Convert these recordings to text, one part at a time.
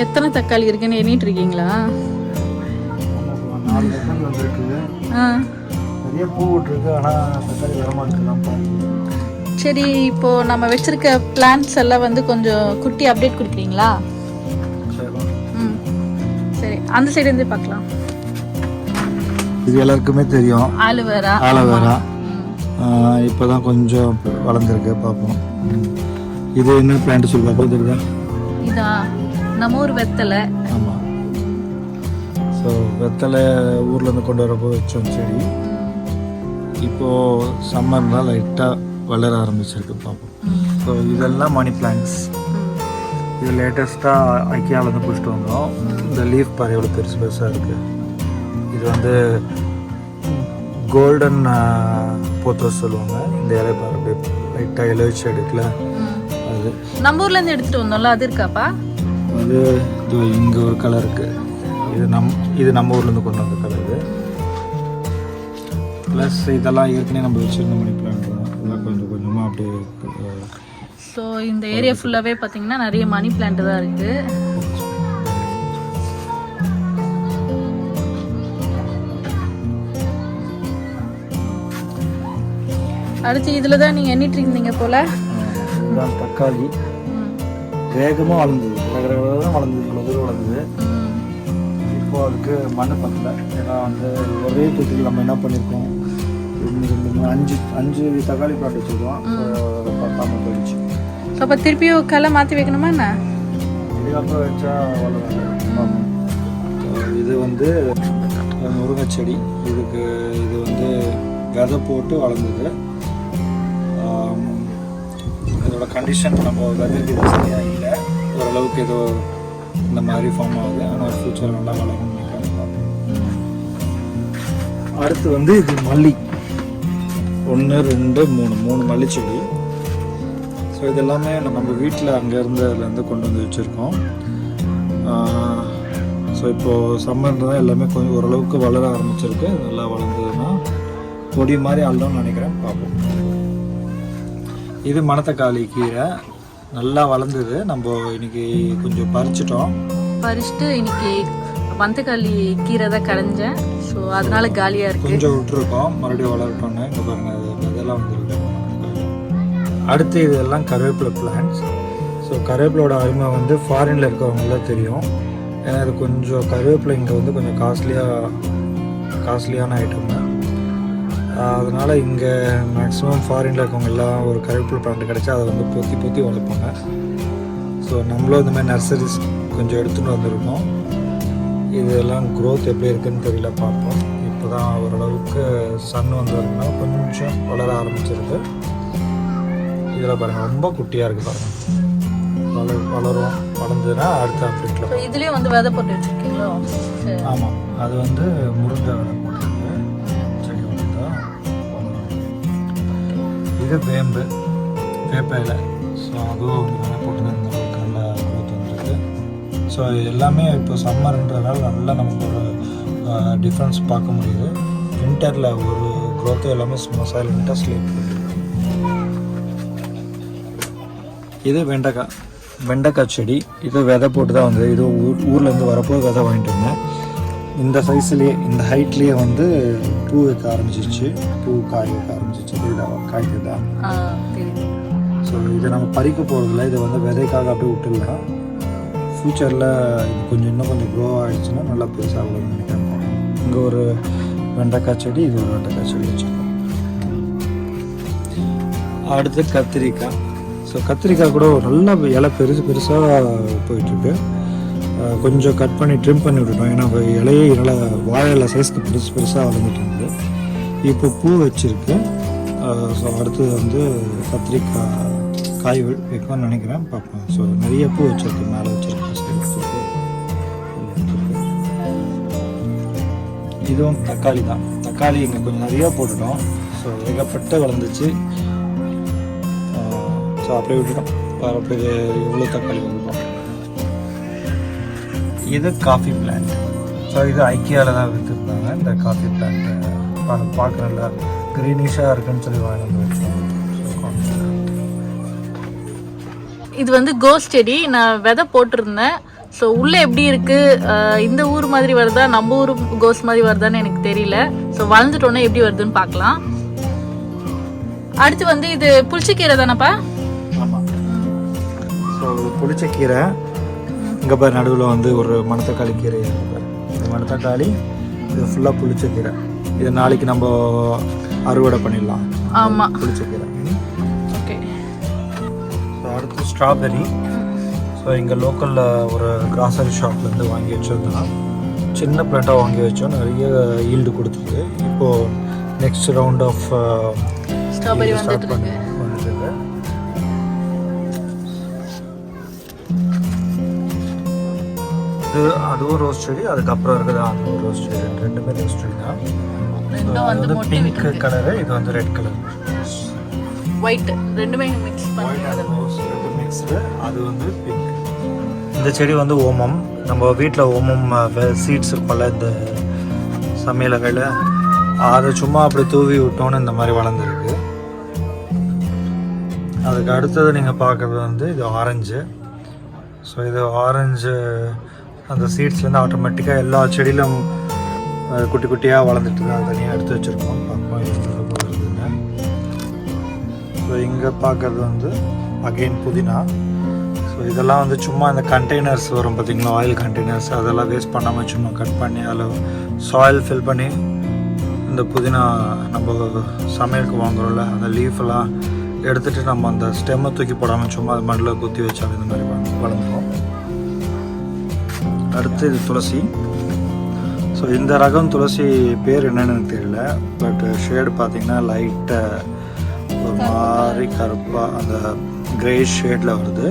எத்தனை தக்காளி இருக்குன்னு எண்ணிட்டு இருக்கீங்களா? ஆமாப்பா, நாலு தக்காளி வந்திருக்கு. ஆ. நிறைய பூ விட்டுருக்கு ஆனால் தக்காளி வரமாட்டேங்குதான்ப்பா சரி இப்போ நம்ம வச்சிருக்க பிளான்ஸ் எல்லாம் வந்து கொஞ்சம் குட்டி அப்டேட் கொடுக்குறீங்களா? சரி ம். சரி அந்த சைடு இருந்து பார்க்கலாம். இது எல்லாருக்குமே தெரியும். Aloe vera aloe vera. இப்போ தான் கொஞ்சம் வளர்ந்துருக்கு பார்ப்போம். இது என்ன பிளான்ட் சொல்லி பார்ப்போம் தெரியுதா? இதா? நம்ம ஊர் வெத்தலை. ஆமாம் ஸோ வெத்தலை ஊர்லேருந்து கொண்டு வரப்போ வச்சோம் செடி. இப்போது சம்மர்னால் லைட்டாக வளர ஆரம்பிச்சிருக்கு பார்ப்போம். ஸோ இதெல்லாம் மணி பிளான்ட்ஸ் ம். இது லேட்டஸ்ட்டாக ஐக்கியாவிலேருந்து பிடிச்சிட்டு வந்தோம். இந்த லீஃப் பாரு எவ்வளோ பெருசு பெருசாக இருக்குது இது வந்து கோல்டன் போத்தோஸ் சொல்லுவாங்க. இந்த இலை பாரு அப்படியே லைட்டாக இலவச்சி எடுக்கல. அது. நம்ம ஊர்ல இருந்து எடுத்துட்டு வந்தோம்ல அது இருக்காப்பா? அது இது இங்கே ஒரு கலர் இருக்குது இது நம் இது நம்ம ஊர்லேருந்து கொண்டு வந்த கலர் இது. ப்ளஸ் இதெல்லாம் ஏற்கனவே நம்ம வச்சுருந்த மணி பிளான்ட் தான். இதெல்லாம் கொஞ்சம் கொஞ்சமாக அப்படியே ஸோ இந்த ஏரியா ஃபுல்லாவே பார்த்தீங்கன்னா நிறைய மணி பிளான்ட் தான் இருக்கு. அடுத்து இதில் தான் நீங்கள் எண்ணிட்டு இருந்தீங்க போல. தக்காளி. வேகமாக வளர்ந்தது. வேகமாக வளர்ந்தது இவ்வளோ தூரம் வளர்ந்தது. இப்போ அதுக்கு மண் பத்தல. ஏன்னா வந்து ஒரே தொட்டில் நம்ம என்ன பண்ணியிருக்கோம் அஞ்சு அஞ்சு தக்காளி பிளாட் வச்சுருக்கோம். பத்தாம போயிடுச்சு. அப்போ திருப்பியும் களை மாற்றி வைக்கணுமா என்ன? இதுக்கப்புறம் வச்சா வளரும் இது வந்து முருங்கை செடி. இதுக்கு இது வந்து விதை போட்டு வளர்ந்தது. இதோட கண்டிஷன் நம்ம விதைக்கு சரியாக இல்லை. ஓரளவுக்கு ஏதோ இந்த மாதிரி ஃபார்ம் ஆகுது. ஆனால் ஃப்யூச்சர் நல்லா வளரும் அடுத்து வந்து இது மல்லி. ஒன்று ரெண்டு மூணு. மூணு மல்லிச்செடி. ஸோ இது எல்லாமே நம்ம வீட்டில் அங்கே இருந்ததுலேருந்து கொண்டு வந்து வச்சுருக்கோம். ஸோ இப்போது சம்மர் தான் எல்லாமே கொஞ்சம் ஓரளவுக்கு வளர ஆரம்பிச்சிருக்கு. நல்லா வளர்ந்ததுன்னா கொடி மாதிரி ஆள்தான் நினைக்கிறேன். பார்ப்போம். இது மணத்தக்காளி கீரை. நல்லா வளர்ந்தது. நம்ம இன்னைக்கு கொஞ்சம் பறிச்சிட்டோம். பறிச்சுட்டு இன்னைக்கு மந்தக்காளி கீரை தான் கடைஞ்சேன் ஸோ அதனால காலியாக இருக்கு. கொஞ்சம் விட்டுருக்கோம். மறுபடியும் வளரட்டோன்னு இங்கே பாருங்க அது இதெல்லாம் வந்துருக்கு. அடுத்து இதெல்லாம் கருவேப்பிலை பிளான்ட்ஸ் ஸோ கருவேப்பிலோட அருமை வந்து ஃபாரினில் இருக்கவங்களாம் தெரியும். ஏன்னா இது கொஞ்சம் கருவேப்பிலை இங்கே வந்து கொஞ்சம் காஸ்ட்லியாக காஸ்ட்லியான ஐட்டம் அதனால் இங்கே மேக்ஸிமம் ஃபாரினில் இருக்கவங்க எல்லாம் ஒரு கருவேப்பிலை பிளான்ட் கிடச்சா அதை வந்து பொத்தி பொத்தி வளர்ப்பாங்க. ஸோ நம்மளும் இந்த மாதிரி நர்சரிஸ் கொஞ்சம் எடுத்துகிட்டு வந்திருக்கோம். இதெல்லாம் growth எப்படி இருக்குன்னு தெரியல பார்ப்போம். இப்போ தான் ஓரளவுக்கு சன் வந்ததுனால கொஞ்சம் வளர ஆரம்பிச்சிருக்கு இதில் பாருங்கள் ரொம்ப குட்டியாக இருக்குது பாருங்கள் வள வளரும். வளர்ந்ததுன்னா அடுத்த அப்டேட்டில் இதுலேயும் வந்து விதை போட்டு வச்சிருக்கீங்களோ? சரி. ஆமாம் அது வந்து முருங்கை இது வேம்பு வேப்ப இலை ஸோ அதுவும் வந்து விதை போட்டு தான் நல்லா வந்துருக்கு. ஸோ எல்லாமே இப்போ சம்மர்ன்றதுனால நல்லா நமக்கு ஒரு டிஃப்ரென்ஸ் பார்க்க முடியுது. வின்டரில் ஒரு growth எல்லாமே சும்மா சைலண்ட்டாக ஸ்லீப் இது வெண்டைக்காய் வெண்டைக்காய் செடி. இது விதை போட்டு தான் வந்தது. இது ஊர் ஊர்லேருந்து வரப்போ விதை வாங்கிட்டு வந்தேன். இந்த சைஸ்லேயே இந்த ஹைட்லேயே வந்து பூ வைக்க ஆரம்பிச்சிருச்சு பூ காய் வைக்க ஆரம்பிச்சிருச்சு இதாக காய்க்குதா ஆ தெரியுது ஸோ இதை நம்ம பறிக்க போகிறதில்ல இதை வந்து விதைக்காக அப்படியே விட்டுடலாம். ஃப்யூச்சரில் இது கொஞ்சம் இன்னும் கொஞ்சம் க்ரோ ஆகிடுச்சுன்னா நல்லா பெருசாக ஆகணும்னு நினைக்கிறேன். இங்கே ஒரு வெண்டைக்காய் செடி இது ஒரு வெண்டைக்காய் செடி வச்சுருக்கோம். அடுத்து கத்திரிக்காய். ஸோ கத்திரிக்காய் கூட ஒரு நல்ல இலை பெருசு பெருசாக போயிட்டுருக்கு. கொஞ்சம் கட் பண்ணி ட்ரிம் பண்ணி விட்டுட்டோம். ஏன்னா இலையை இலையே நல்லா வாழை சைஸ்க்கு பெருசு பெருசாக வளர்ந்துட்டு இப்போ பூ வச்சுருக்கு. ஸோ அடுத்தது வந்து கத்திரிக்காய் காய் வைக்கணும்னு நினைக்கிறேன். பார்ப்போம். ஸோ நிறைய பூ வச்சுருக்கு. மேலே வச்சுருக்கேன் இதுவும் தக்காளி தான். தக்காளி இங்கே கொஞ்சம் நிறையா போட்டுட்டோம். ஸோ ஏகப்பட்ட வளர்ந்துச்சு. ஸோ அப்படியே விட்டுட்டோம். பாரு, அப்படியே எவ்வளோ தக்காளி வந்துட்டோம் இது காஃபி பிளான்ட் ஸோ இது ஐக்கியாவில் தான் விற்றுருந்தாங்க இந்த காஃபி பிளான்ட்டு பார்க்க நல்லா க்ரீனிஷாக இருக்குன்னு சொல்லி வாங்கி வந்து வச்சோம் So, coffee plant. இது வந்து கோஸ் செடி. நான் விதை போட்டிருந்தேன். ஸோ உள்ள எப்படி இருக்கு? அஹ் இந்த ஊர் மாதிரி வருதா? நம்ம ஊர் கோஸ் மாதிரி வருதான்னு எனக்கு தெரியல. ஸோ வளர்ந்துட்டோன்னே எப்படி வருதுன்னு பார்க்கலாம். அடுத்து வந்து இது புளிச்சக்கீரை தானப்பா? ஆமாம் ஸோ புளிச்ச கீரை இங்கே பாரு நடுவில் வந்து ஒரு மணத்தக்காளி கீரை இருக்கு பாரு. இது மணத்தக்காளி இது ஃபுல்லாக புளிச்ச கீரை. இது நாளைக்கு நம்ம அறுவடை பண்ணிடலாம். ஆமா. புளிச்ச கீரை. ஓகே. ஸோ அடுத்து ஸ்ட்ராபெரி ஸோ இங்கே லோக்கலில் ஒரு கிராசரி ஷாப்லேருந்து வாங்கி வச்சிருந்தோம். சின்ன பிளாட்டாக வாங்கி வச்சோம். நிறைய ஈல்டு கொடுத்துருக்கு. இப்போது நெக்ஸ்ட் ரவுண்ட் ஆஃப் ஸ்ட்ராபெரி வந்துட்டு இருக்கு. இது அதுவும் ரோஸ் செடி அதுக்கப்புறம் இருக்குது அதுவும் ரோஸ் செடி ரெண்டு- ரெண்டுமே ரோஸ் செடி தான். அது வந்து பிங்க் கலரு இது வந்து ரெட் கலர் ஒயிட் ரெண்டுமே மிக்ஸ் பண்ணி அது வந்து பிங்க் இந்த செடி வந்து ஓமம். நம்ம வீட்டில் ஓமம் சீட்ஸ் இருக்கும்ல இந்த சமையல் வேலை அதை சும்மா அப்படி தூவி விட்டோன்னு இந்த மாதிரி வளர்ந்துருக்கு. அதுக்கு அடுத்தது நீங்கள் பார்க்குறது வந்து இது ஆரஞ்சு ஸோ இது ஆரஞ்சு அந்த சீட்ஸ்லேருந்து ஆட்டோமேட்டிக்காக எல்லா செடியிலும் குட்டி குட்டியாக வளர்ந்துட்டு தான் தனியாக எடுத்து வச்சுருக்கோம். பார்ப்போம் ஸோ இங்கே பார்க்குறது வந்து அகெயின் புதினா. ஸோ இதெல்லாம் வந்து சும்மா இந்த கண்டெய்னர்ஸ் வரும் பார்த்திங்களா ஆயில் கண்டெய்னர்ஸ் அதெல்லாம் வேஸ்ட் பண்ணாமல் சும்மா கட் பண்ணி அதில் சாயில் ஃபில் பண்ணி இந்த புதினா நம்ம சமையலுக்கு வாங்குறோம்ல அந்த லீஃபெல்லாம் எடுத்துகிட்டு நம்ம அந்த ஸ்டெம்மை தூக்கி போடாமல் சும்மா அது மண்ணில் குத்தி வச்சாலும் இந்த மாதிரி வள- வளர்ந்துரும். அடுத்து இது துளசி. ஸோ இந்த ரகம் துளசி பேர் என்னென்னு எனக்கு தெரியல. பட் ஷேடு பார்த்தீங்கன்னா லைட்டாக ஒரு மாதிரி கருப்பாக அந்த கிரே ஷேடில் வருது.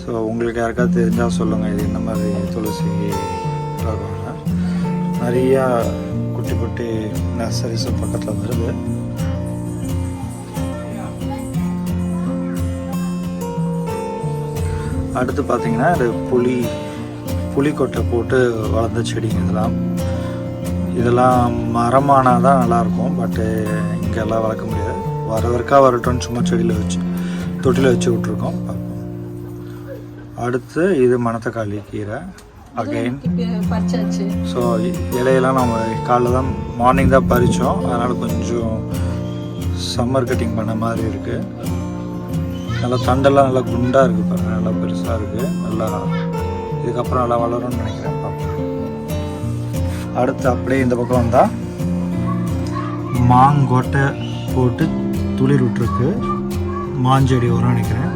ஸோ உங்களுக்கு யாருக்காவது தெரிஞ்சால் சொல்லுங்கள் இது என்ன மாதிரி துளசி ரகம்? நிறையா குட்டி குட்டி நர்சரிஸ் பக்கத்தில் வருது. அடுத்து பார்த்தீங்கன்னா இது புளி புளிக்கொட்டை போட்டு வளர்ந்த செடிங்க இதெல்லாம். இதெல்லாம் மரமானால் தான் நல்லாயிருக்கும் பட்டு இங்கெல்லாம் வளர்க்க முடியாது. வரதற்காக வரட்டும்னு சும்மா செடியில் வச்சு தொட்டியில் வச்சு விட்ருக்கோம் அடுத்து இது மணத்தக்காளி கீரை அகைன் ஸோ இலையெல்லாம் நம்ம காலைல தான் மார்னிங் தான் பறித்தோம் அதனால் கொஞ்சம் சம்மர் கட்டிங் பண்ண மாதிரி இருக்குது நல்லா தண்டெல்லாம் நல்லா குண்டாக இருக்குது பாருங்க நல்லா பெருசாக இருக்குது நல்லா இதுக்கப்புறம் நல்லா வளரும்னு நினைக்கிறேன். பார்ப்போம் அடுத்து அப்படியே இந்த பக்கம் வந்தால் மாங்கொட்டை போட்டு துளிர் விட்டுருக்கு. மாஞ்செடி வரும் நினைக்கிறேன்.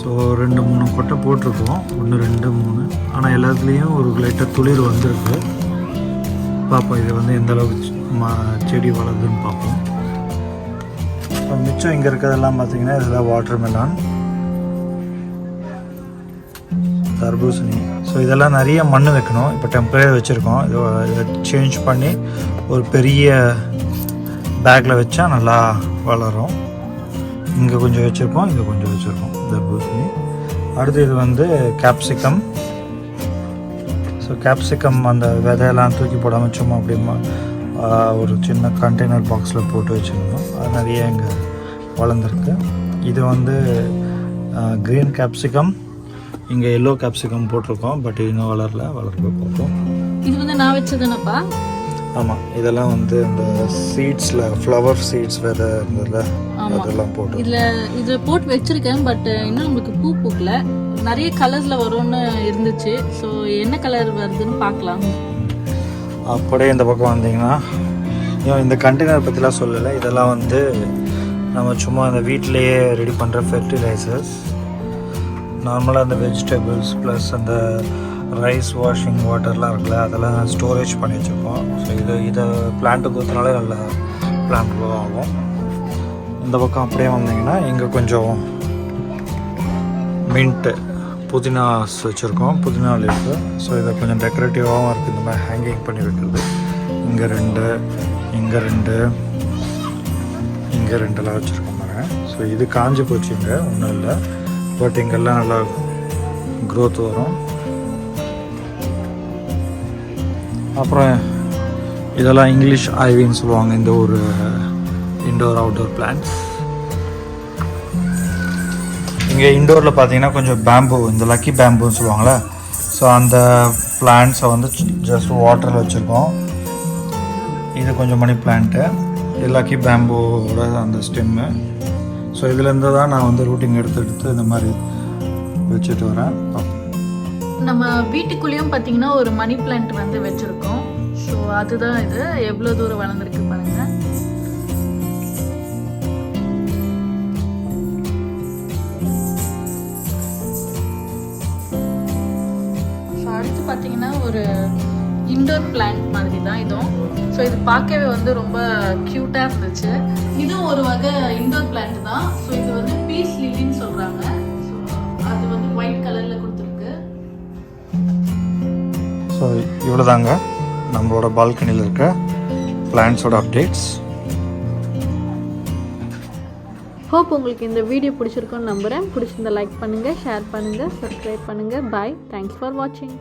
ஸோ ரெண்டு மூணு கொட்டை போட்டிருக்கோம். ஒன்று ரெண்டு மூணு. ஆனால் எல்லாத்துலேயும் ஒரு லைட்டாக துளிர் வந்திருக்கு. பார்ப்போம் இது வந்து எந்த அளவுக்கு மா செடி வளருதுன்னு பார்ப்போம் இப்போ மிச்சம் இங்கே இருக்கிறதெல்லாம் பார்த்தீங்கன்னா இதெல்லாம் வாட்டர் மெலான் தர்பூசணி. ஸோ இதெல்லாம் நிறைய மண் வைக்கணும். இப்போ டெம்பரரி வச்சுருக்கோம். இதை சேஞ்ச் பண்ணி ஒரு பெரிய பேக்கில் வச்சா நல்லா வளரும். இங்கே கொஞ்சம் வச்சுருக்கோம். இங்கே கொஞ்சம் வச்சுருக்கோம் தர்பூசணி. அடுத்து இது வந்து கேப்சிகம் ஸோ கேப்சிகம் அந்த விதையெல்லாம் தூக்கி போடாமல் சும்மா அப்படிமா ஒரு சின்ன கண்டெய்னர் பாக்ஸில் போட்டு வச்சுருந்தோம். அது நிறைய இங்கே வளர்ந்துருக்கு. இது வந்து க்ரீன் கேப்சிகம் இங்கே எல்லோ கேப்சிகம் போட்டிருக்கோம் பட் இன்னும் வளரல வளர்க்க போட்டோம் இது வந்து நான் வச்சதுனப்பா? ஆமாம் இதெல்லாம் வந்து இந்த சீட்ஸில் ஃப்ளவர் சீட்ஸ் விதை இருந்ததுல. அதெல்லாம் போட்டு. இதுல இதுல போட்டு வச்சிருக்கேன் பட் இன்னும் நம்மளுக்கு பூ பூக்கல. நிறைய கலர்ஸ்ல வரும்னு இருந்துச்சு. ஸோ என்ன கலர் வருதுன்னு பார்க்கலாம். அப்படியே இந்த பக்கம் வந்தீங்கன்னா இந்த கண்டெய்னர் பற்றிலாம் சொல்லலை. இதெல்லாம் வந்து நம்ம சும்மா இந்த வீட்டிலேயே ரெடி பண்ணுற ஃபெர்டிலைசர்ஸ் நார்மலாக அந்த வெஜிடபிள்ஸ் ப்ளஸ் அந்த ரைஸ் வாஷிங் வாட்டர்லாம் இருக்குல்ல அதெல்லாம் ஸ்டோரேஜ் பண்ணி வச்சுருக்கோம் ஸோ இது இதை பிளான்ட்டுக்கு ஊற்றினாலே நல்ல பிளான்ட் க்ரோ ஆகும். இந்த பக்கம் அப்படியே வந்தீங்கன்னா இங்கே கொஞ்சம் மின்ட்டு புதினாஸ் வச்சுருக்கோம். புதினா லீஃபு ஸோ இதை கொஞ்சம் டெக்கரேட்டிவாகவும் இருக்குது இந்த மாதிரி ஹேங்கிங் பண்ணி வைக்கிறது. இங்கே ரெண்டு இங்கே ரெண்டு இங்கே ரெண்டெல்லாம் வச்சுருக்கோம் பாருங்கள் ஸோ இது காஞ்சி போச்சு இங்கே ஒன்றும் இல்லை. பட் இங்கெல்லாம் நல்லா க்ரோத் வரும். அப்புறம் இதெல்லாம் இங்கிலீஷ் ஐவின்னு சொல்லுவாங்க இந்த ஒரு இன்டோர் அவுட்டோர் பிளான்ஸ் இங்கே இண்டோரில் பார்த்தீங்கன்னா கொஞ்சம் பேம்பு இந்த லக்கி பேம்புன்னு சொல்லுவாங்கள்ல ஸோ அந்த பிளான்ட்ஸை வந்து ஜஸ்ட் வாட்டரில் வச்சுருக்கோம். இது கொஞ்சம் மணி பிளான்ட்டு இது லக்கி பேம்போட அந்த ஸ்டெம்மு ஸோ இதுலேருந்து தான் நான் வந்து ரூட்டிங் எடுத்து எடுத்து இந்த மாதிரி வச்சுட்டு வரேன். நம்ம வீட்டுக்குள்ளேயும் பார்த்தீங்கன்னா ஒரு மணி பிளான்ட் வந்து வச்சுருக்கோம். ஸோ அதுதான் இது. எவ்வளோ தூரம் வளர்ந்துருக்கு பாருங்க. ஸோ அடுத்து பார்த்தீங்கன்னா ஒரு இண்டோர் பிளான்ட் மாதிரி தான் இதுவும். ஸோ இது பார்க்கவே வந்து ரொம்ப க்யூட்டாக இருந்துச்சு. இதுவும் ஒரு வகை இண்டோர் பிளான்ட் தான். ஸோ இது வந்து பீஸ் லில்லின்னு சொல்கிறாங்க ஸோ அது வந்து ஒயிட் கலரில் கொடுத்துருக்கு. ஸோ இவ்வளோ தாங்க நம்மளோட பால்கனியில் இருக்க பிளான்ஸோட அப்டேட்ஸ் ஹோப் உங்களுக்கு இந்த வீடியோ பிடிச்சிருக்குன்னு நம்புகிறேன் பிடிச்சிருந்தா லைக் பண்ணுங்கள் ஷேர் பண்ணுங்கள் சப்ஸ்கிரைப் பண்ணுங்கள் பாய் தேங்க்ஸ் ஃபார் வாட்சிங்